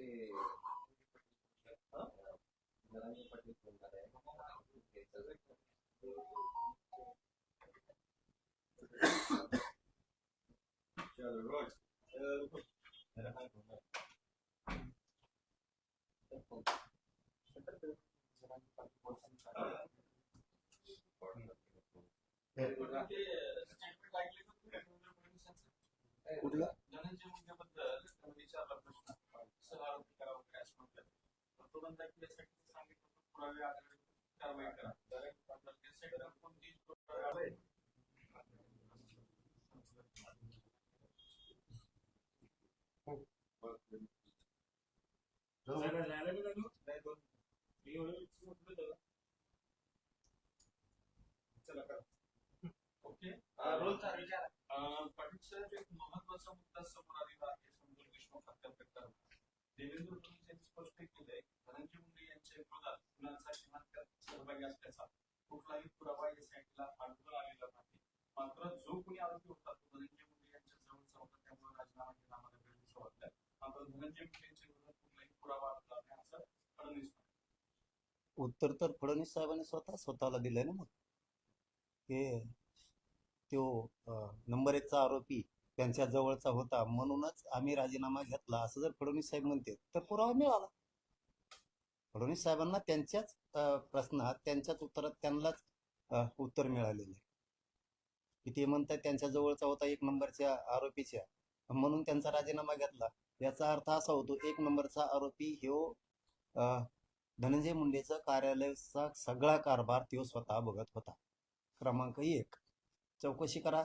ते कुठला पाटील बोलणार बद्दल विचारला धनंजय मुंडेबद्दल विचारला प्रश्न सह आरोपी करा वगैरे असं म्हटलं तर तो म्हणला की यासाठी सांगितलं पुरावे आधारे कारवाई करा तर त्यासाठी कोणतीच पुरावे चला करा ओके रोज चालू विचार अं, पाटील साहेब एक महत्त्वाचा मुद्दा समोर आलेला आहे समजून देशमुख हत्या प्रकरण देवेंद्र फडणवीस यांनी स्पष्ट केलंय धनंजय मुंडे यांच्या विरोधात मुलांचा किमान सहभागी असल्याचा कुठलाही पुरावा या साईडला आढळून आलेला नाही. मात्र जो कोणी आरोपी होता तो धनंजय मुंडे यांच्या जवळचा होता त्यामुळे राजीनामा घेणं आम्हाला गरजेचं वाटलं मात्र धनंजय मुंडे यांच्या विरोधात कुठलाही पुरावा आढळला नाही असं फडणवीस उत्तर तर फडणवीस साहेबांनी स्वतः स्वतःला दिलंय ना मग. ते तो नंबर एकचा आरोपी त्यांच्या जवळचा होता. म्हणूनच आम्ही राजीनामा घेतला. असं जर फडणवीस साहेब म्हणते तर पुरावा मिळाला फडणवीस साहेबांना त्यांच्याच प्रश्नात त्यांच्याच उत्तरात त्यांनाच उत्तर मिळालेलं आहे. की ते म्हणतात त्यांच्या जवळचा होता एक नंबरच्या आरोपीच्या. म्हणून त्यांचा राजीनामा घेतला. याचा अर्थ असा होतो एक नंबरचा आरोपी ह्यो धनंजय मुंडेचा कार्यालयाचा सगळा कारभार तो स्वतः बघत होता. क्रमांक एक. चौकशी करा.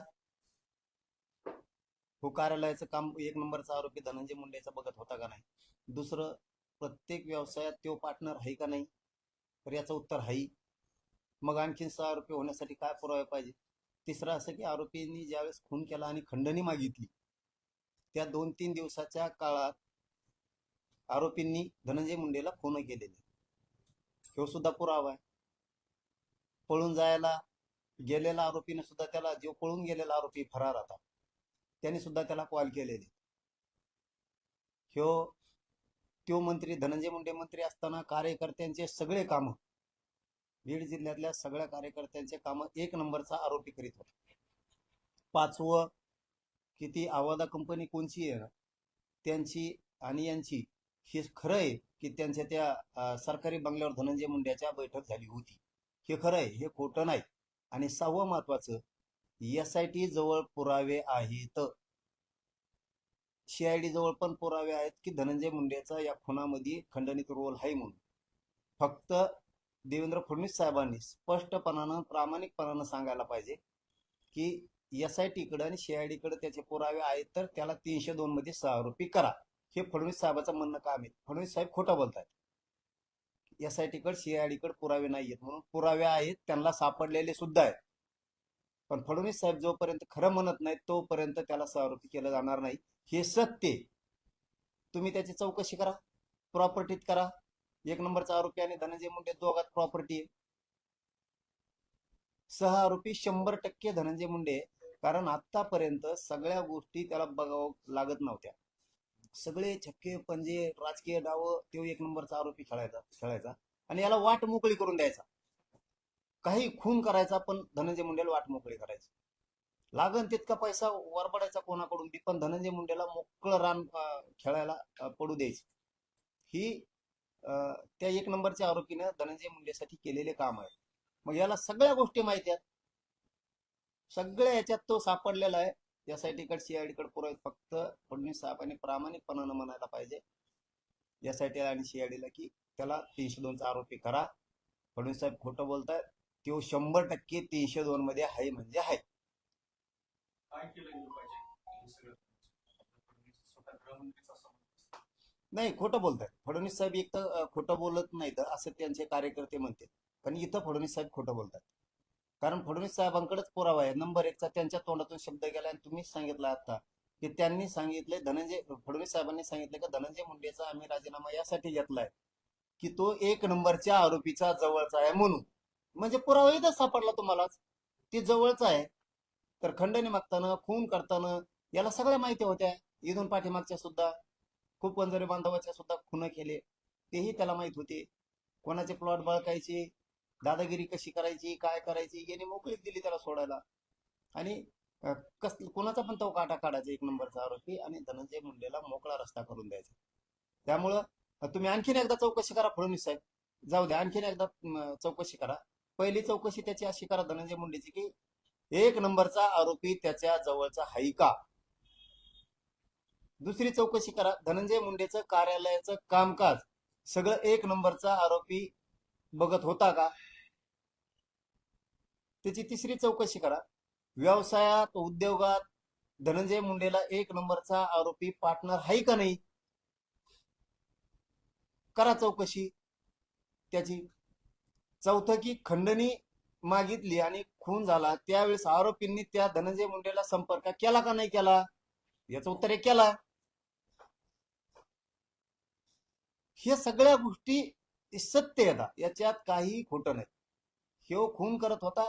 हो कार्यालयाचं काम एक नंबरचा आरोपी धनंजय मुंडेचा बघत होता का नाही? दुसरं प्रत्येक व्यवसायात तो पार्टनर आहे का नाही? तर याचं उत्तर आहे. मग आणखीन सहा आरोपी होण्यासाठी काय पुरावे पाहिजे? तिसरं असं की आरोपींनी ज्यावेळेस खून केला आणि खंडणी मागितली त्या दोन तीन दिवसाच्या काळात आरोपींनी धनंजय मुंडेला खून केलेले. ह्यो सुद्धा पुरावा आहे. पळून जायला गेलेला आरोपीने सुद्धा त्याला जो पळून गेलेला आरोपी फरार आता. त्यांनी सुद्धा त्याला कॉल केलेले. ह्यो त्यो मंत्री धनंजय मुंडे मंत्री असताना कार्यकर्त्यांचे सगळे कामं बीड जिल्ह्यातल्या सगळ्या कार्यकर्त्यांचे काम एक नंबरचा आरोपी करीत होता. पाचवं किती आवादा कंपनी कोणची आहे त्यांची आणि यांची हे खरं आहे की त्यांच्या त्या सरकारी बंगल्यावर धनंजय मुंड्याच्या बैठक झाली होती. हे खरं आहे हे खोटं नाही. आणि सहावं महत्वाचं एस आय टी जवळ पुरावे आहेत. सीआयडी जवळ पण पुरावे आहेत की धनंजय मुंडेचा या खुनामध्ये खंडणीत रोल आहे म्हणून. फक्त देवेंद्र फडणवीस साहेबांनी स्पष्टपणानं प्रामाणिकपणानं सांगायला पाहिजे की एस आय टीकडे आणि सीआयडीकडे त्याचे पुरावे आहेत तर त्याला तीनशे दोन मध्ये सहा करा. हे फडणवीस साहेबाचं म्हणणं काम आहे. फडणवीस साहेब खोटं बोलतात एस आय टीकडे सीआयडीकडे पुरावे नाही आहेत म्हणून पुरावे आहेत त्यांना सापडलेले सुद्धा आहेत. पण फडणवीस साहेब जोपर्यंत खरं म्हणत नाहीत तोपर्यंत त्याला सहआरोपी केलं जाणार नाही. हे सत्य तुम्ही त्याची चौकशी करा. प्रॉपर्टीत करा. एक नंबरचा आरोपी आणि धनंजय मुंडे दोघात प्रॉपर्टी आहे. सह आरोपी शंभर टक्के धनंजय मुंडे कारण आतापर्यंत सगळ्या गोष्टी त्याला बघावं लागत नव्हत्या. सगळे छक्के पंजे राजकीय डाव तो एक नंबरचा आरोपी खेळायचा खेळायचा. आणि याला वाट मोकळी करून द्यायचा. काही खून करायचा पण धनंजय मुंडेला वाट मोकळी करायची. लागन तितका पैसा वरबडायचा कोणाकडून बी पण धनंजय मुंडेला मोकळं रान खेळायला पडू द्यायची. ही त्या एक नंबरच्या आरोपीनं धनंजय मुंडेसाठी केलेले काम आहे. मग याला सगळ्या गोष्टी माहिती आहेत. सगळ्या याच्यात तो सापडलेला आहे. यासाठी कडे सीआयडी कडे फक्त फडणवीस साहेबांनी प्रामाणिकपणानं म्हणायला पाहिजे. यासाठी आणि सीआयडीला की त्याला तीनशे दोनचा आरोपी करा. फडणवीस साहेब खोटं बोलतायत. तो शंभर टक्के तीनशे दोन मध्ये आहे म्हणजे आहे. नाही खोटं बोलतायत. फडणवीस साहेब एक तर खोटं बोलत नाहीत असं त्यांचे कार्यकर्ते म्हणते पण इथं फडणवीस साहेब खोटं बोलतात. कारण फडणवीस साहेबांकडेच पुरावा आहे. नंबर एकचा त्यांच्या तोंडातून शब्द गेला आणि तुम्हीच सांगितलं आता की त्यांनी सांगितले धनंजय फडणवीस साहेबांनी सांगितले की धनंजय मुंडेचा आम्ही राजीनामा यासाठी घेतलाय की तो एक नंबरच्या आरोपीचा जवळचा आहे म्हणून. म्हणजे पुरावा इथंच सापडला तुम्हालाच. ती जवळच आहे. तर खंडणी मागताना खून करताना याला सगळ्या माहिती होत्या. इथून पाठीमागच्या सुद्धा खूप वंजारी बांधवाच्या सुद्धा खुनं केले. तेही त्याला माहीत होते. कोणाचे प्लॉट बळकायचे दादागिरी कशी करायची काय करायची याने मोकळीक दिली त्याला सोडायला. आणि कस कोणाचा पण तो काटा काढायचा एक नंबरचा आरोपी आणि धनंजय मुंडेला मोकळा रस्ता करून द्यायचा. त्यामुळं तुम्ही आणखीन एकदा चौकशी करा फडणवीस साहेब. जाऊ द्या आणखीन एकदा चौकशी करा. पहिली चौकशी त्याची अशी करा धनंजय मुंडेची की एक नंबरचा आरोपी त्याच्या जवळचा हाय का? दुसरी चौकशी करा धनंजय मुंडेचं कार्यालयाचं कामकाज सगळं एक नंबरचा आरोपी बघत होता का? त्याची तिसरी चौकशी करा व्यवसायात उद्योगात धनंजय मुंडेला एक नंबरचा आरोपी पार्टनर आहे का नाही? करा चौकशी त्याची. चौथं की खंडणी मागितली आणि खून झाला. त्यावेळेस आरोपींनी त्या धनंजय मुंडेला संपर्क केला का नाही केला? याचं उत्तर एक केला. हे सगळ्या गोष्टी सत्य येतात याच्यात काही खोटं नाही. ह्यो खून करत होता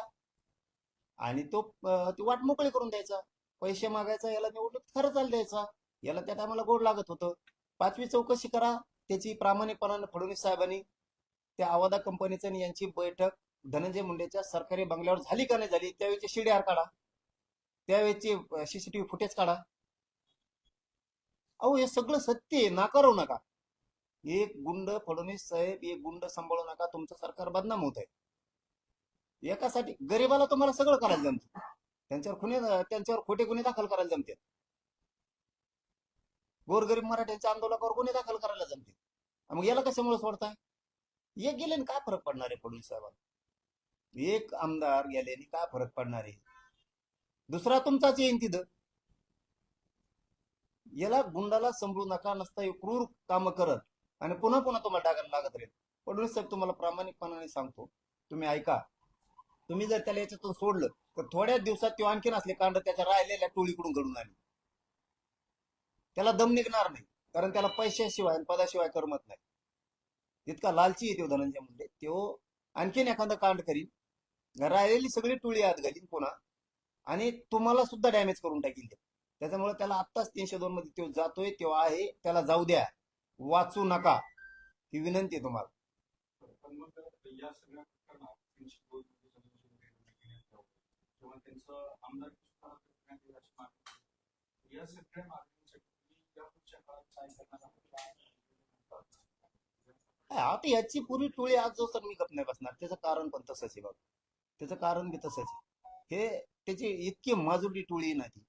आणि तो ती वाट मोकळी करून द्यायचा. पैसे मागायचा याला निवडणूक खरं चाल द्यायचा. याला त्या टायमाला गोड लागत होतं. पाचवी चौकशी करा. त्याची प्रामाणिकपणाने फडणवीस साहेबांनी त्या आवादा कंपनीचं आणि यांची बैठक धनंजय मुंडेच्या सरकारी बंगल्यावर झाली का नाही झाली त्यावेळेची सीडीआर काढा. त्यावेळेची सीसीटीव्ही फुटेज काढा. अहो हे सगळं सत्य आहे नाकारू नका. एक गुंड फडणवीस साहेब एक गुंड सांभाळू नका तुमचं सरकार बदनाम होत आहे एकासाठी गरीबाला तुम्हाला सगळं करायला जमतं. त्यांच्यावर खुने त्यांच्यावर खोटे गुन्हे दाखल करायला जमते. गोरगरीब मराठ्यांच्या आंदोलनावर गुन्हे दाखल करायला जमते. मग याला कशामुळे सोडताय? एक गेले आणि काय फरक पडणार आहे फडणवीस साहेबांना एक आमदार गेले आणि काय फरक पडणार आहे? दुसरा तुमचाच येईन तिथं. याला गुंडाला समजू नका नसता हे क्रूर काम करत. आणि पुन्हा पुन्हा तुम्हाला टाकायला लागत राहील. फडणवीस साहेब तुम्हाला प्रामाणिकपणाने सांगतो. तुम्ही ऐका. तुम्ही जर त्याला याच्यातून सोडलं तर थोड्याच दिवसात तो आणखीन असले कांड त्याच्या राहिलेल्या टोळीकडून घडून आले. त्याला दम निघणार नाही. कारण त्याला पैशाशिवाय आणि पदाशिवाय करमत नाही. इतका लालची येतो धनंजय मुंडे तो आणखीन एखादं कांड करीन. राहिलेली सगळी टोळी आत घालीन पुन्हा. आणि तुम्हाला सुद्धा डॅमेज करून टाकील त्याच्यामुळे त्याला आत्ताच तीनशे दोन मध्ये तो जातोय तो आहे त्याला जाऊ द्या. वाचू नका. ही विनंती आहे तुम्हाला. या सगळ्या या सगळ्या मागण्यांसाठी आता याची पुरी टोळी आज जो सर निघत नाही बसणार त्याचं कारण पण तसंच आहे बघ. त्याचं कारण बी तसंच आहे. हे त्याची इतकी माजुरी टोळी ना ती.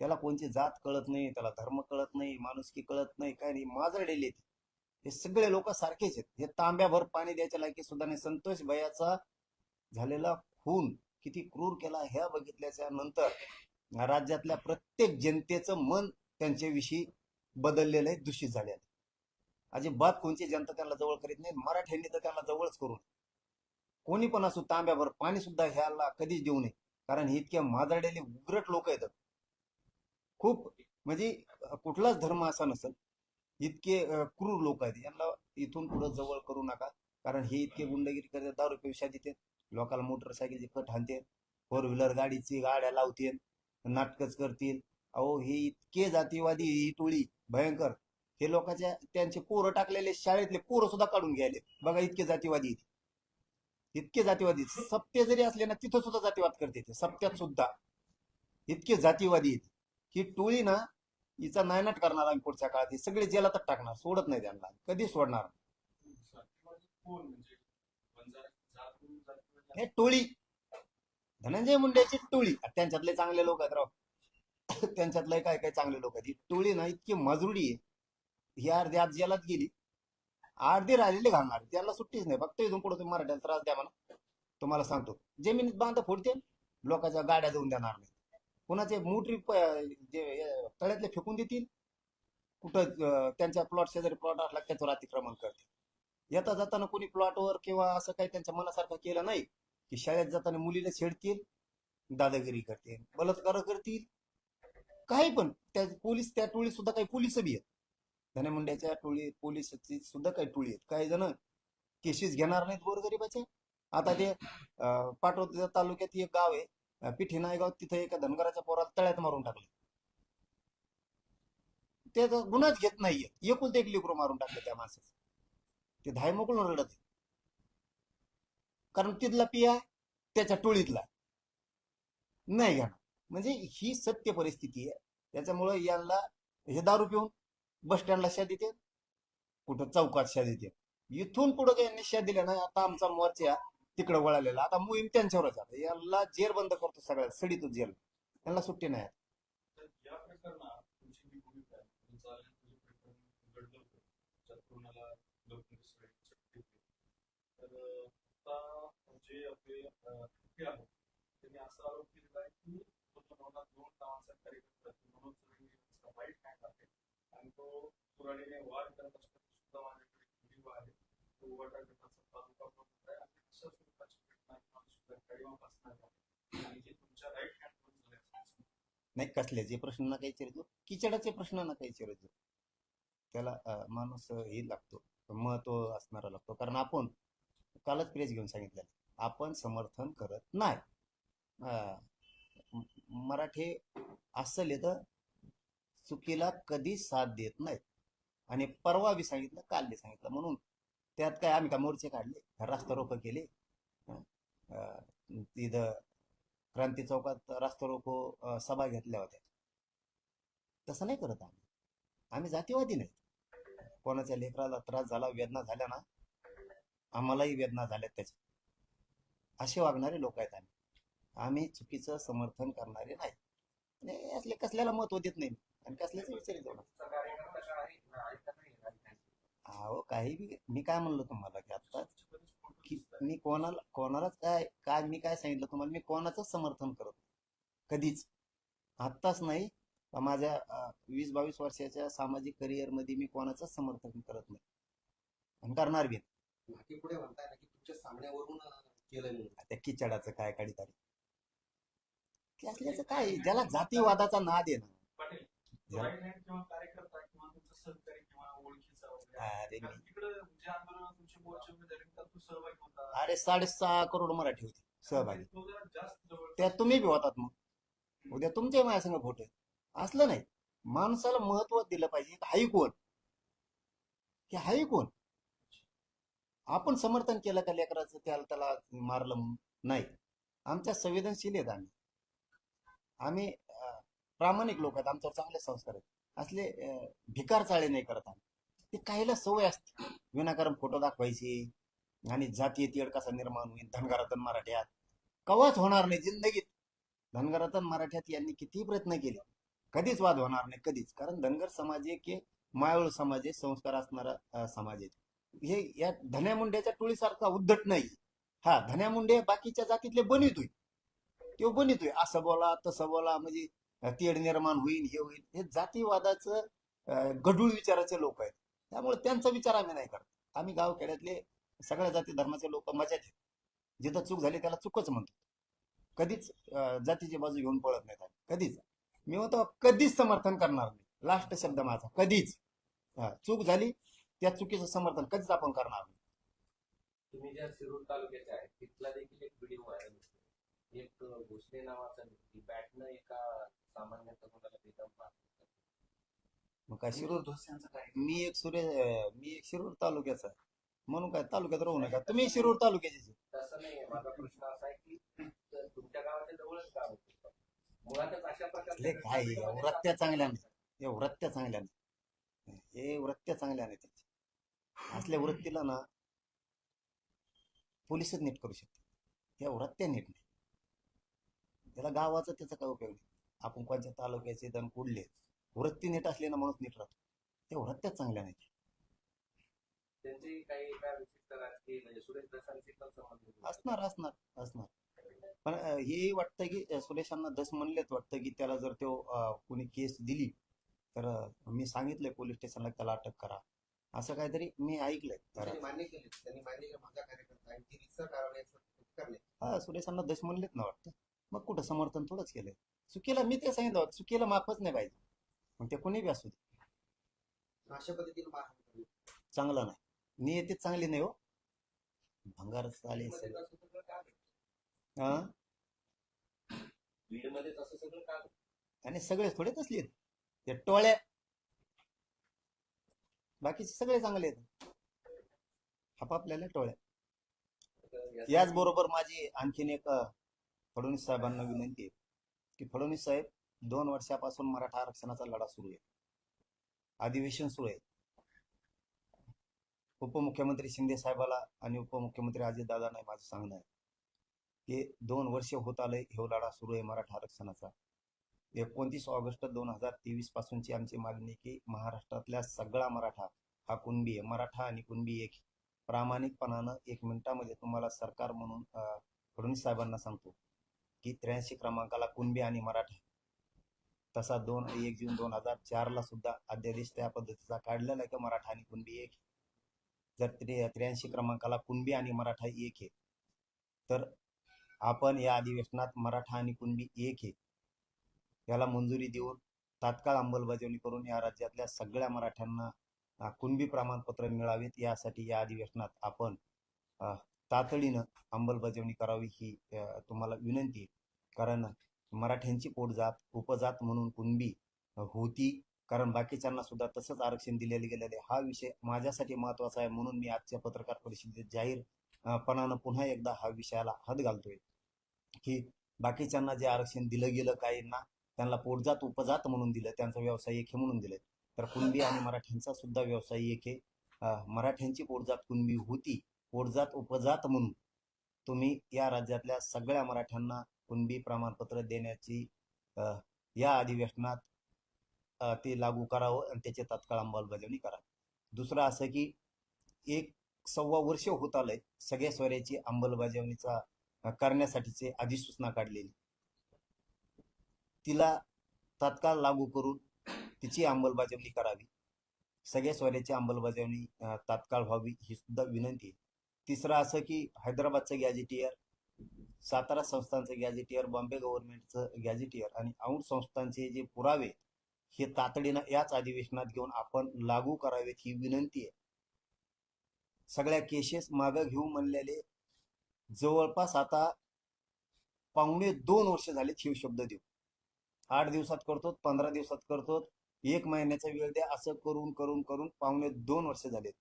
त्याला कोणची जात कळत नाही त्याला धर्म कळत नाही माणुसकी कळत नाही काय नाही माजरडेले ती. हे सगळे लोक सारखेच आहेत. हे तांब्याभर पाणी द्यायच्या लायकी सुद्धा नाही. संतोष भयाचा झालेला खून किती क्रूर केला ह्या बघितल्याच्या नंतर राज्यातल्या प्रत्येक जनतेचं मन त्यांच्याविषयी बदललेलं आहे दूषित झाले आहे. अजिबात कोणची जनता त्यांना जवळ करीत नाही. मराठ्यांनी तर त्यांना जवळच करून. कोणी पण असो तांब्याभर पाणी सुद्धा ह्याला कधीच देऊ नये. कारण इतक्या माजाडलेले उग्रट लोक आहेत खूप म्हणजे कुठलाच धर्म असा नसेल. इतके क्रूर लोक आहेत. यांना इथून पुढे जवळ करू नका. कारण हे इतके गुंडगिरी करतात. दारू पेशा देते लोकांना मोटरसायकलची कट हाणते फोर व्हीलर गाडीची गाड्या लावतील नाटकच करतील. अहो हे इतके जातीवादी ही टोळी भयंकर. हे लोकांच्या त्यांचे पोरं टाकलेले शाळेतले पोरं सुद्धा काढून घ्यायले बघा इतके जातीवादी इतके जातीवादी सत्य सप्ते जरी असले ना तिथं सुद्धा जातीवाद करते ते. सप्त्यात सुद्धा. इतके जातीवादी ही टोळी ना हिचा नायनाट करणार आम्ही पुढच्या काळात. हे सगळे जेलातच टाकणार. सोडत नाही त्यांना. कधी सोडणार? हे टोळी. धनंजय मुंडेची टोळी. त्यांच्यातले चांगले लोक आहेत राव. त्यांच्यातले काय काय चांगले लोक आहेत? ही टोळी ना इतकी मजुरी आहे. ही अर्धी आज जेलात गेली. अर्धी राहिलेली घालणार त्याला सुट्टीच नाही. फक्त इथून पुढे तुम्ही मराठ्याला त्रास द्या मला तुम्हाला सांगतो. जमिनीत बांध फोडते लोकांच्या गाड्या जाऊन देणार नाही. कुणाचे मोटरी जे तळ्यातले फेकून देतील कुठं त्यांच्या प्लॉट शेजारी प्लॉट असला त्याच्यावर अतिक्रमण करतील. येता जाताना कोणी प्लॉटवर किंवा असं काही त्यांच्या मनासारखं केलं नाही की शाळेत जाताना मुलीला छेडतील दादागिरी करतील बलात्कार करतील. काही पण. त्या पोलीस त्या टोळी सुद्धा काही पोलीस बी आहेत. धनमुंड्याच्या टोळी पोलिसची सुद्धा काही टोळी आहेत. काही जण केसेस घेणार नाहीत गोरगरिबाच्या आता ते अं, तालुक्यात एक गाव आहे. पिठी नायगाव तिथे एका धनगराच्या पोराला तळ्यात मारून टाकले. ते गुन्हाच घेत नाहीये. एकुलत एक लेकरू मारून टाकले त्या माणसाचं. ते धाय मोकळून रडत आहे. कारण तिथला पिया त्याच्या टोळीतला नाही घेणार. म्हणजे ही सत्य परिस्थिती आहे. त्याच्यामुळे यांना हे दारू पिऊन बस स्टँडला शा देते कुठं चौकात शा देते इथून पुढे काही शा दिल्या ना आता आमचा मोर्चा तिकडे वळालेला. आता मोहीम त्यांच्यावरच आता. याला जेर बंद करतो सगळ्या सडीतून जेल. त्यांना सुट्टी नाही तर असा आरोप केलेला आहे की दोन नावाचा कार्यकर्ता म्हणून वाईट हँड आहे आणि तो पुराणीने वाद करत असतो सुद्धा माझ्याकडे व्हिडिओ आहे. तो वाटा गटाचा तालुका होत. आहे आणि अशा स्वरूपाची घटना सुद्धा कायम आहे आणि जे तुमच्या राईट हँड वर झाले असं नाही कसल्याचे प्रश्न ना काही विचारतो किचडाचे प्रश्न ना काही विचारतो त्याला माणूस हे लागतो. महत्त्व असणारा लागतो. कारण आपण कालच प्रेस घेऊन सांगितलं. आपण समर्थन करत नाही. मराठी असं लिहितं चुकीला कधी साथ देत नाहीत. आणि परवा बी सांगितलं काल बी सांगितलं. म्हणून त्यात काय आम्ही का मोर्चे काढले? रास्ता रोको केले? तिथं क्रांती चौकात रास्ता रोको सभा घेतल्या होत्या. तसं नाही करत आम्ही. आम्ही जातीवादी नाही. कोणाच्या लेकराला त्रास झाला वेदना झाल्या ना आम्हालाही वेदना झाल्यात त्याच्या. असे वागणारे लोक आहेत आम्ही. आम्ही चुकीचं समर्थन करणारे नाही. असले कसल्याला महत्त्व देत नाही. आणि कसल्याच विचारित त्यांची. अहो काही बी मी काय म्हणलो तुम्हाला की आता की मी कोणाला कोणालाच काय काय मी काय सांगितलं तुम्हाला मी कोणाचंच समर्थन करत नाही. कधीच. आत्ताच नाही माझ्या वीस बावीस वर्षाच्या सामाजिक करिअरमध्ये मी कोणाचंच समर्थन करत नाही. आणि करणार बी पुढे म्हणताय ना की तुमच्या त्या किचडाचं काय काढीत आली असल्याचं काय ज्याला जातीवादाचा नाद आहे ना. कार्यकर्ता किंवा तुमचा सहकारी किंवा ओळखीचा अरे कारण मी- तिकडे जे आंदोलन तुमचे मोर्चे वगैरे झाले त्यात तू सहभागी होता. अरे साडेसहा करोड मराठी होते सहभागी. तो जरा जास्त जवळ त्यात तुम्ही बी होतात मग. उद्या तुमच्या माझ्या संग फोटो. असलं नाही. माणसाला महत्त्व दिलं पाहिजे. हाई कोण? की हाई कोण? आपण समर्थन केलं का लेकराचं त्याला त्याला मारलं म्हणून? नाही. आमच्या संवेदनशील आहेत आम्ही. आम्ही प्रामाणिक लोक आहेत आमच्यावर चांगले संस्कार आहेत. असले भिकार चाळे नाही करत आम्ही. ते काहीला सवय असते. विनाकारण फोटो दाखवायचे आणि जातीय तिळ कसा निर्माण होईल धनगरातन मराठ्यात. कवाच होणार नाही जिंदगीत. धनगरातन मराठ्यात यांनी किती प्रयत्न केले कधीच वाद होणार नाही कधीच. कारण धनगर समाज एक हे समाज आहे संस्कार असणारा समाज आहे. हे या धन्या मुंड्याच्या टोळीसारखा उद्धट नाही. हा धन्या मुंडे बाकीच्या जातीतले बनितोय तो बनितोय असं बोला तसं बोला म्हणजे तेढ निर्माण होईल हे होईल हे जातीवादाचं गढूळ विचाराचे लोक आहेत. त्यामुळे त्यांचा विचार आम्ही नाही करत. आम्ही गावखेड्यातले सगळ्या जाती धर्माचे लोक मजा घेत जिथं चूक झाली त्याला चूकच म्हणतो कधीच जातीची बाजू घेऊन पळत नाहीत आम्ही. कधीच. मी म्हणतो कधीच समर्थन करणार नाही. लास्ट शब्द माझा. कधीच. चूक झाली त्या चुकीचं समर्थन कधीच आपण करणार नाही. तुम्ही ज्या शिरूर तालुक्याचे आहे तिथला देखील एक व्हिडिओ व्हायरल होतो. एक भोसले नावाचा व्यक्ती बॅटनं एका बेदम मग काय शिरूर? मी एक सुरे अं, मी एक शिरूर तालुक्याचा. आहे. म्हणून काय तालुक्यात राहू नका. तुम्ही शिरूर तालुक्याचे तसं नाही माझा प्रश्न असा आहे की तुमच्या गावाच्या जवळच गाव होतं मुळातच अशा ले काय वृत्त्या चांगल्या नाही. हे वृत्त्या चांगल्या नाही. हे वृत्त्या चांगल्या नाही त्यांच्या. असल्या वृत्तीला ना पोलिसच नीट करू शकते या वृत्त्या नीट नाही. त्याला गावाचा त्याचा काय उपयोग नाही. आपण कोणत्या तालुक्याचे दण कुडले? वृत्ती नीट असली ना माणूस नीट राहतो. त्या वृत्त्याच चांगल्या नाही त्यांची काही म्हणजे. असणार असणार असणार. पण हे वाटतं की सुरेशांना दस म्हणलेत वाटतं की त्याला जर तो कोणी केस दिली तर मी सांगितलंय पोलीस स्टेशनला त्याला अटक करा. असं काहीतरी मी ऐकलंय. मान्य केले त्यांनी मान्य केलं. माझा कार्यकर्ता ती हा सुरेशांना दस म्हणलेत ना वाटतं. मग कुठं समर्थन थोडंच केलंय. चुकीला मी ते सांगितलं चुकीला माफच नाही पाहिजे. मग ते कोणी बी असू दे. अशा पद्धतीने मारहाण करणे चांगलं नाही. नियती चांगली नाही हो. भंगार? हा? घडतं? आणि सगळे थोडे तसले. ते टोळ्या. बाकीचे सगळे चांगले आहेत. आपापल्याला टोळ्या. तर यासाठी- याचबरोबर माझी आणखीन एक फडणवीस साहेबांना विनंती आहे की फडणवीस साहेब दोन वर्षापासून मराठा आरक्षणाचा लढा सुरू आहे. अधिवेशन सुरू आहे. उपमुख्यमंत्री शिंदे साहेबाला आणि उपमुख्यमंत्री अजितदादांना माझं सांगणं आहे की दोन वर्ष होत आले हे लढा सुरू आहे मराठा आरक्षणाचा. एकोणतीस ऑगस्ट दोन हजार तेवीस पासूनची आमची मागणी की महाराष्ट्रातल्या सगळा मराठा हा कुणबी आहे. मराठा आणि कुणबी एक प्रामाणिकपणानं एक मिनिटामध्ये तुम्हाला सरकार म्हणून फडणवीस साहेबांना सांगतो. की त्र्याऐंशी क्रमांकाला कुणबी आणि मराठा. तसा दोन एक जून दोन हजार चारला सुद्धा अध्यादेश त्या पद्धतीचा काढलेला आहे की मराठा आणि कुणबी एक जर त्र्याऐंशी क्रमांकाला कुणबी आणि मराठा एक आहे तर आपण या अधिवेशनात मराठा आणि कुणबी एक आहे याला मंजुरी देऊन तात्काळ अंमलबजावणी करून या राज्यातल्या सगळ्या मराठ्यांना कुणबी प्रमाणपत्र मिळावेत यासाठी या अधिवेशनात आपण तातडीनं अंमलबजावणी करावी ही तुम्हाला विनंती कारण मराठ्यांची पोटजात उपजात म्हणून कुणबी होती. कारण बाकीच्यांना सुद्धा तसंच आरक्षण दिलेले गेलेले हा विषय माझ्यासाठी महत्त्वाचा आहे म्हणून मी आजच्या पत्रकार परिषदेत जाहीरपणानं पुन्हा एकदा हा विषयाला हात घालतोय. की बाकीच्यांना जे आरक्षण दिलं गेलं काहींना त्यांना पोटजात उपजात म्हणून दिलं त्यांचा व्यवसाय एक हे म्हणून दिलं तर कुणबी आणि मराठ्यांचा सुद्धा व्यवसाय एक हे मराठ्यांची पोटजात कुणबी होती पोटजात उपजात म्हणून तुम्ही या राज्यातल्या सगळ्या मराठ्यांना कुणबी प्रमाणपत्र देण्याची अं, या अधिवेशनात ते लागू करावं आणि त्याची तात्काळ अंमलबजावणी करा. दुसरं असं की एक सव्वा वर्ष होत आलंय सगळ्या स्वऱ्याची अंमलबजावणीचा करण्यासाठीचे अधिसूचना काढलेली. तिला तात्काळ लागू करून तिची अंमलबजावणी करावी. सगळ्या स्वऱ्याची अंमलबजावणी तात्काळ व्हावी ही सुद्धा विनंती आहे. तिसरं असं की हैदराबादचं गॅजेटियर सातारा संस्थांचं गॅजेटियर बॉम्बे गव्हर्नमेंटचं गॅजेटियर आणि औंध संस्थांचे जे पुरावे हे तातडीनं याच अधिवेशनात घेऊन आपण लागू करावेत ही विनंती आहे. सगळ्या केसेस मागं घेऊ म्हणलेले जवळपास आता पावणे दोन वर्ष झाले शिव शब्द देऊ आठ दिवसात करतो पंधरा दिवसात करतो एक महिन्याचा वेळ द्या असं करून करून करून पावणे दोन वर्ष झालेत.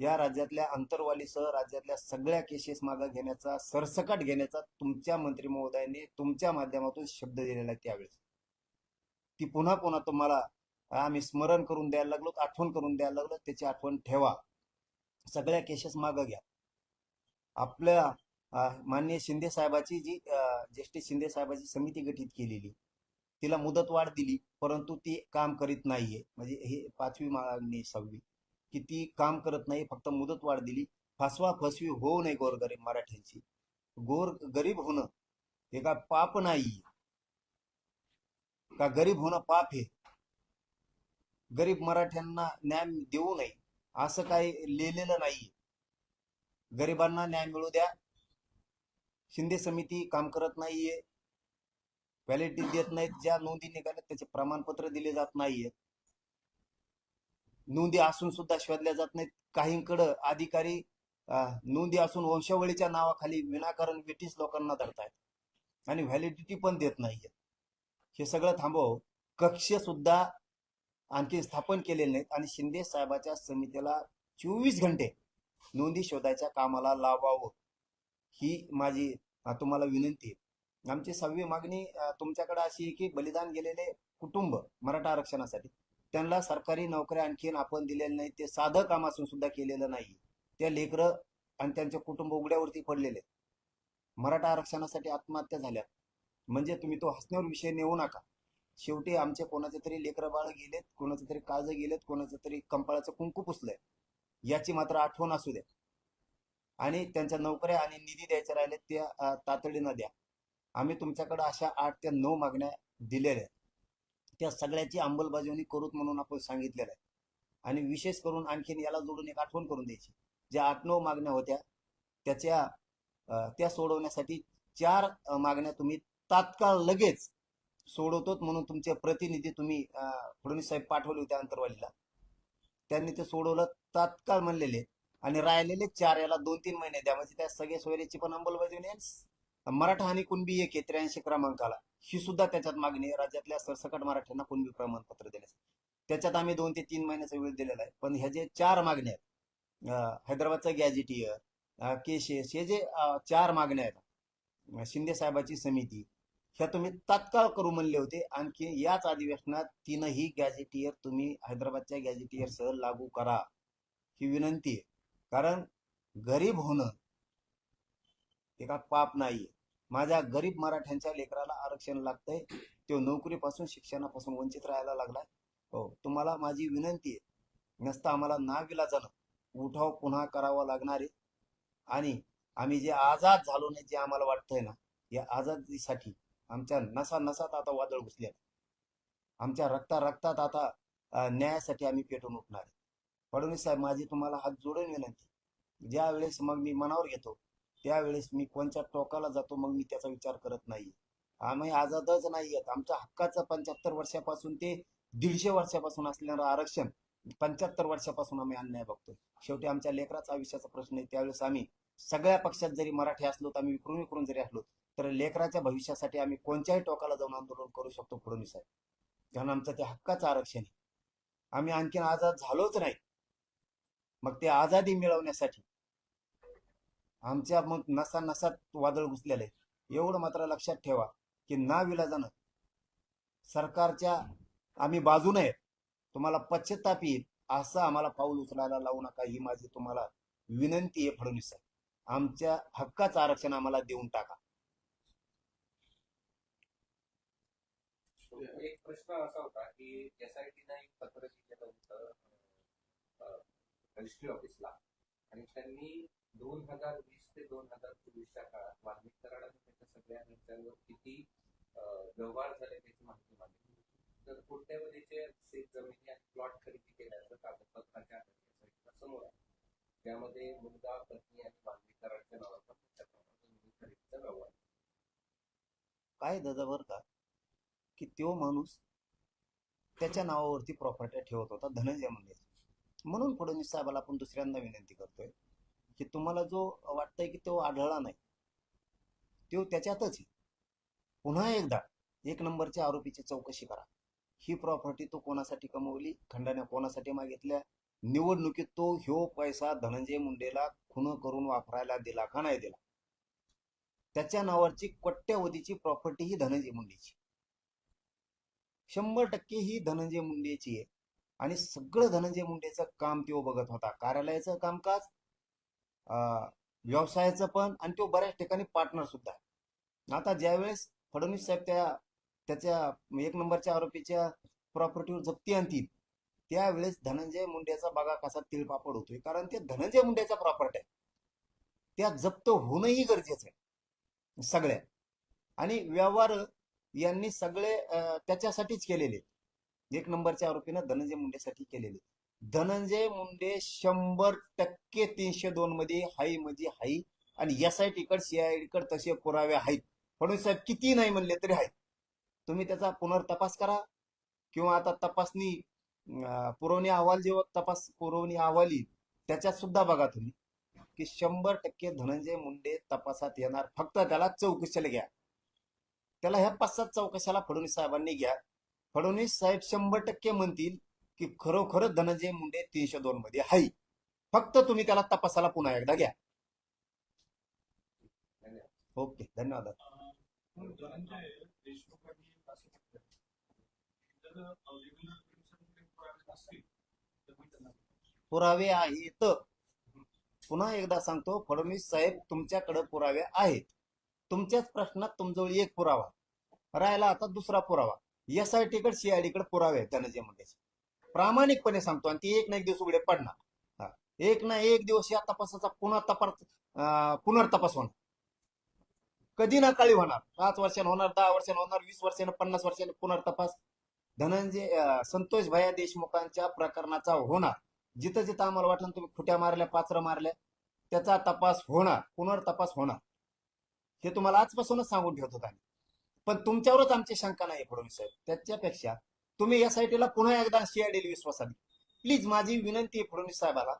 या राज्यातल्या अंतरवालीसह राज्यातल्या सगळ्या केसेस मागे घेण्याचा सरसकट घेण्याचा तुमच्या मंत्री महोदयांनी तुमच्या माध्यमातून शब्द दिलेला आहे त्यावेळेस. ती पुन्हा पुन्हा तुम्हाला आम्ही स्मरण करून द्यायला लागलो आठवण करून द्यायला लागलो त्याची आठवण ठेवा. सगळ्या केसेस मागं घ्या. आपल्या मान्य माननीय शिंदे साहेबाची जी ज्येष्ठ शिंदे साहेबाची समिती गठीत केलेली तिला मुदतवाढ दिली परंतु ती काम करीत नाहीये. म्हणजे हे पाचवी मागणी सहावी. की ती काम करत नाही फक्त मुदत वाढ दिली. फसवा फसवी होऊ नये गोरगरीब मराठ्यांची. गोर गरीब होणं हे का पाप नाही? का गरीब होणं पाप आहे गरीब मराठ्यांना न्याय देऊ नये असं काही लिहिलेलं नाही. गरिबांना न्याय मिळू द्या. शिंदे समिती काम करत नाहीये. व्हॅलिडिटी देत नाहीत. ज्या नोंदी निघाल्यात त्याचे प्रमाणपत्र दिले जात नाहीये नोंदी असून सुद्धा शोधल्या जात नाहीत. काहींकडं अधिकारी नोंदी असून वंशावळीच्या नावाखाली विनाकारण ब्रिटिश लोकांना धरतायत आणि व्हॅलिडिटी पण देत नाहीये हे सगळं थांबव. कक्ष सुद्धा आणखी स्थापन केलेले नाहीत आणि शिंदे साहेबाच्या समितीला चोवीस घंटे नोंदी शोधायच्या कामाला लावावं ही माझी तुम्हाला विनंती आहे. आमची सहावी मागणी तुमच्याकडे अशी आहे की बलिदान गेलेले कुटुंब मराठा आरक्षणासाठी त्यांना सरकारी नोकऱ्या आणखीन आपण दिलेल्या नाही ते साधं काम असून सुद्धा केलेलं नाही. त्या लेकरं आणि त्यांचे कुटुंब उघड्यावरती पडलेले मराठा आरक्षणासाठी आत्महत्या झाल्या. म्हणजे तुम्ही तो हसण्यावर विषय नेऊ नका. शेवटी आमचे कोणाचे तरी लेकरं बाळ गेलेत कोणाचे तरी काळज गेलेत कोणाचं तरी कंपाळाचं कुंकू पुसलंय. याची मात्र आठवण असू द्या. आणि त्यांच्या नोकऱ्या आणि निधी द्यायच्या राहिलेत त्या तातडीनं द्या. आम्ही तुमच्याकडे अशा आठ ते नऊ मागण्या दिलेल्या आहेत. त्या सगळ्याची अंमलबजावणी करूत म्हणून आपण सांगितलेलं आहे. आणि विशेष करून आणखीन याला जोडून एक आठवण करून द्यायची. ज्या आठ नऊ मागण्या होत्या त्याच्या त्या सोडवण्यासाठी चार मागण्या तुम्ही तात्काळ लगेच सोडवतोत म्हणून तुमचे प्रतिनिधी तुम्ही फडणवीस साहेब पाठवले होते अंतरवालीला. त्यांनी ते सोडवलं तात्काळ म्हणलेले. आणि राहिलेले चार याला दोन तीन महिने द्या. म्हणजे त्या सगळ्या सोयरीची पण अंमलबजावणी मराठा आणि कुणबी एक आहे त्र्याऐंशी क्रमांकाला. ही सुद्धा त्याच्यात मागणी राज्यातल्या सरसकट मराठ्यांना कुणबी प्रमाणपत्र दिले त्याच्यात आम्ही दोन ते तीन महिन्याचा वेळ दिलेला आहे. पण ह्या जे चार मागण्या आहेत अं, हैदराबादचं गॅजेटियर केशेस हे जे चार मागण्या आहेत शिंदे साहेबाची समिती ह्या तुम्ही तात्काळ करू म्हणले होते. आणखी याच अधिवेशनात तीनही गॅजेटियर तुम्ही हैदराबादच्या गॅजेटियर सह लागू करा. ही विनंती आहे. कारण गरीब होणं एका पाप पाप नाहीये. माझ्या गरीब मराठ्यांच्या लेकराला आरक्षण लागतंय. तो नोकरीपासून शिक्षणापासून वंचित राहायला लागलाय. हो तुम्हाला माझी विनंती आहे. नसता आम्हाला नाविलाजानं उठाव पुन्हा करावा लागणार आहे. आणि आम्ही जे आझाद झालो नाही जे आम्हाला वाटतंय ना या आझादीसाठी आमच्या नसा नसात आता वादळ घुसले आमच्या रक्ता रक्तात आता न्यायासाठी आम्ही पेटून उठणार आहे. फडणवीस साहेब माझी तुम्हाला हात जोडून विनंती ज्या वेळेस मग मी मनावर घेतो त्यावेळेस मी कोणत्या टोकाला जातो मग मी त्याचा विचार करत नाही आम्ही आझादच नाही आहेत. आमच्या हक्काचं पंच्याहत्तर वर्षापासून ते दीडशे वर्षापासून असलेलं आरक्षण पंच्याहत्तर वर्षापासून आम्ही अन्याय बघतोय. शेवटी आमच्या लेकराचा आयुष्याचा प्रश्न आहे. त्यावेळेस आम्ही सगळ्या पक्षात जरी मराठी असलो तर आम्ही विकरून विकरून जरी असलो तर लेकराच्या भविष्यासाठी आम्ही कोणत्याही टोकाला जाऊन आंदोलन करू शकतो फडणवीस साहेब. कारण आमचं ते हक्काचं आरक्षण आहे. आम्ही आणखीन आझाद झालोच नाही. मग ते आझादी मिळवण्यासाठी आमच्या मग नसा नसात वादळ घुसलेलं आहे. एवढं मात्र लक्षात ठेवा की ना विलाजानं सरकारच्या आम्ही बाजूने आहेत. तुम्हाला पश्चाताप येईल. असं आम्हाला पाऊल उचलायला लावू नका. ही माझी तुम्हाला विनंती आहे फडणवीस साहेब. आमच्या हक्काचं आरक्षण आम्हाला देऊन टाका. एक प्रश्न असा होता की एसआयटीनं एक पत्र लिहिलेलं होतं रजिस्ट्री ऑफिसला आणि त्यांनी दोन हजार वीस ते दोन हजार चोवीसच्या काळात वाल्मिक कराडाने त्याच्या सगळ्या नेत्यांवर किती व्यवहार झाले त्याची माहिती मागितली तर कोट्यावधीचे शेत जमिनी आणि प्लॉट खरेदी केल्याचं कागदपत्राच्या समोर आहे त्यामध्ये मुलगा पत्नी आणि वाल्मिक कराडच्या नावावर पण त्याच्याप्रमाणे जमिनी खरेदीचा व्यवहार काय दादा बरं का? की तो माणूस त्याच्या नावावरती प्रॉपर्ट्या ठेवत होता धनंजय मुंडे म्हणून फडणवीस साहेबाला आपण दुसऱ्यांदा विनंती करतोय की तुम्हाला जो वाटतंय की तो आढळला नाही तो त्याच्यातच आहे. पुन्हा एकदा एक नंबरच्या आरोपीची चौकशी करा. ही प्रॉपर्टी तो कोणासाठी कमवली? खंडाने कोणासाठी मागितल्या? निवडणुकीत तो ह्यो पैसा धनंजय मुंडेला खुन करून वापरायला दिला का नाही दिला? त्याच्या नावावरची कोट्यवधीची प्रॉपर्टी ही धनंजय मुंडेची. शंभर टक्के ही धनंजय मुंडेची आहे. आणि सगळं धनंजय मुंडेचं काम तो बघत होता. कार्यालयाचं कामकाज व्यवसायाचं पण आणि तो बऱ्याच ठिकाणी पार्टनर सुद्धा आहे. आता ज्यावेळेस फडणवीस साहेब त्या त्याच्या एक नंबरच्या आरोपीच्या प्रॉपर्टीवर जप्ती आणतील त्यावेळेस धनंजय मुंडेचा बघा कसा तिळपापड होतोय. कारण ते धनंजय मुंडेचा प्रॉपर्टी आहे. त्या जप्त होणंही गरजेचं आहे सगळ्या. आणि व्यवहार यांनी सगळे त्याच्यासाठीच केलेले एक नंबरच्या आरोपीनं धनंजय मुंडेसाठी केलेले धनंजय मुंडे शंभर टक्के तीनशे दोन मध्ये हाई म्हणजे हाई आणि एस आय टीकड आय कड तसे पुरावे आहेत. फडणवीस साहेब किती नाही म्हणले तरी आहेत. तुम्ही त्याचा पुनर्तपास करा. किंवा आता तपासणी पुरवणी अहवाल जेव्हा तपास पुरवणी अहवाल येईल त्याच्यात सुद्धा बघा तुम्ही. की शंभर टक्के धनंजय मुंडे तपासात येणार. फक्त त्याला चौकशीला घ्या. त्याला ह्या पाच सात चौकशाला फडणवीस साहेबांनी घ्या. फडणवीस साहेब शंभर टक्के म्हणतील की खरोखरच धनंजय मुंडे तीनशे दोन मध्ये आहे. फक्त तुम्ही त्याला तपासाला पुन्हा एकदा घ्या. ओके धन्यवाद. पुरावे आहेत. पुन्हा एकदा सांगतो फडणवीस साहेब तुमच्याकडे पुरावे आहेत. तुमच्याच प्रश्नात तुमजवळ एक पुरावा. राहिला आता दुसरा पुरावा. एस आय टी कडे सीआयडी कडे पुरावे आहेत धनंजय मुंडेचे. प्रामाणिकपणे सांगतो आणि ती एक ना एक दिवस उघडे पडणार. एक ना एक दिवस या तपासाचा पुन्हा तपास पुनर्तपास होणार. कधी ना काळी होणार. पाच वर्षांनी होणार दहा वर्षाने होणार वीस वर्षांनी पन्नास वर्षाने पुनर्तपास. धनंजय संतोष भैया देशमुखांच्या प्रकरणाचा होणार. जिथं जिथं आम्हाला वाटलं तुम्ही खुट्या मारल्या पाचरं मारल्या त्याचा तपास होणार. पुनर्तपास होणार. हे तुम्हाला आजपासूनच सांगून ठेवतो आम्ही पण तुमच्यावरच आमची शंका नाही फडणवीस साहेब. त्याच्यापेक्षा तुम्ही एस आय टीला पुन्हा एकदा सीआयडी विश्वासात प्लीज माझी विनंती आहे फडणवीस साहेबाला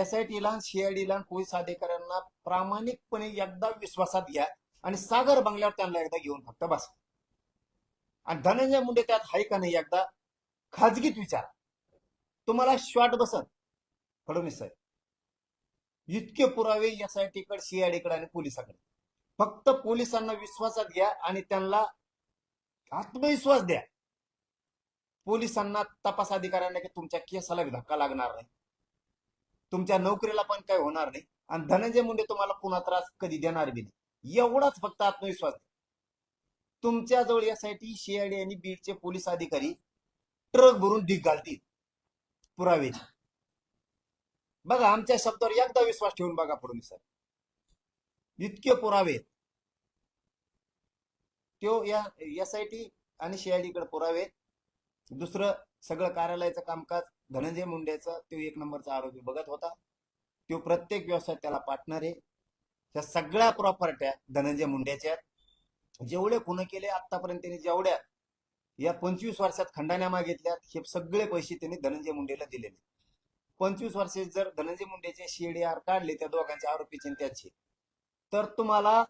एस आय टीला सीआयडीला पोलीस अधिकाऱ्यांना प्रामाणिकपणे एकदा विश्वासात घ्या आणि सागर बंगल्यावर त्यांना एकदा घेऊन फक्त बस. आणि धनंजय मुंडे त्यात आहे का नाही एकदा खाजगीत विचारा. तुम्हाला शॉर्ट बसत फडणवीस साहेब. इतके पुरावे एस आयकडे सीआयडी कडे आणि पोलिसाकडे. फक्त पोलिसांना विश्वासात घ्या आणि त्यांना आत्मविश्वास द्या. पोलिसांना तपास अधिकाऱ्यांना की तुमच्या केसाला धक्का लागणार नाही. तुमच्या नोकरीला पण काही होणार नाही. आणि धनंजय मुंडे तुम्हाला पुन्हा त्रास कधी देणार बी नाही. एवढाच फक्त आत्मविश्वास तुमच्याजवळ यासाठी सीआयडी आणि बीडचे पोलीस अधिकारी ट्रक भरून ढीक घालतील. पुरावेची. बघा आमच्या शब्दावर एकदा विश्वास ठेवून बघा फडणवीस साहेब इतके पुरावे त्यो या एस आय टी आणि सीआयडी कडे पुरावे दुसरं सगळं कार्यालयाचं कामकाज धनंजय मुंडेचं तो एक नंबरचा आरोपी बघत होता. तो प्रत्येक व्यवसायात त्याला पार्टनर आहे. त्या सगळ्या प्रॉपर्ट्या धनंजय मुंडेच्या. आहेत. जेवढे खुन केले आतापर्यंत त्यांनी जेवढ्या या पंचवीस वर्षात खंडाण्या मागितल्यात हे सगळे पैसे त्यांनी धनंजय मुंडेला दिलेले. पंचवीस वर्षे जर धनंजय मुंडेचे आर काढले त्या दोघांचे आरोपीचे त्याचे तर तुम्हाला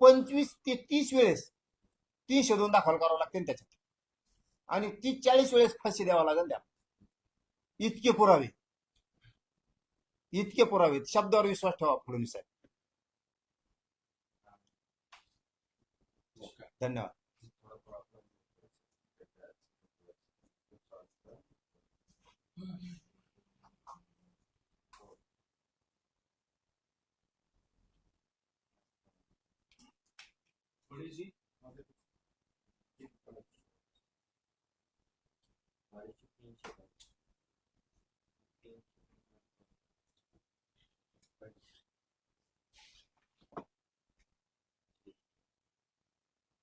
पंचवीस ते तीस वेळेस ती शोधून दाखल करावं लागते त्याच्यात. आणि ती चाळीस वेळेस फाशी द्यावा लागेल त्या. इतके पुरावे. इतके पुरावे. शब्दावर विश्वास ठेवा फडणवीस साहेब. धन्यवाद. थोडं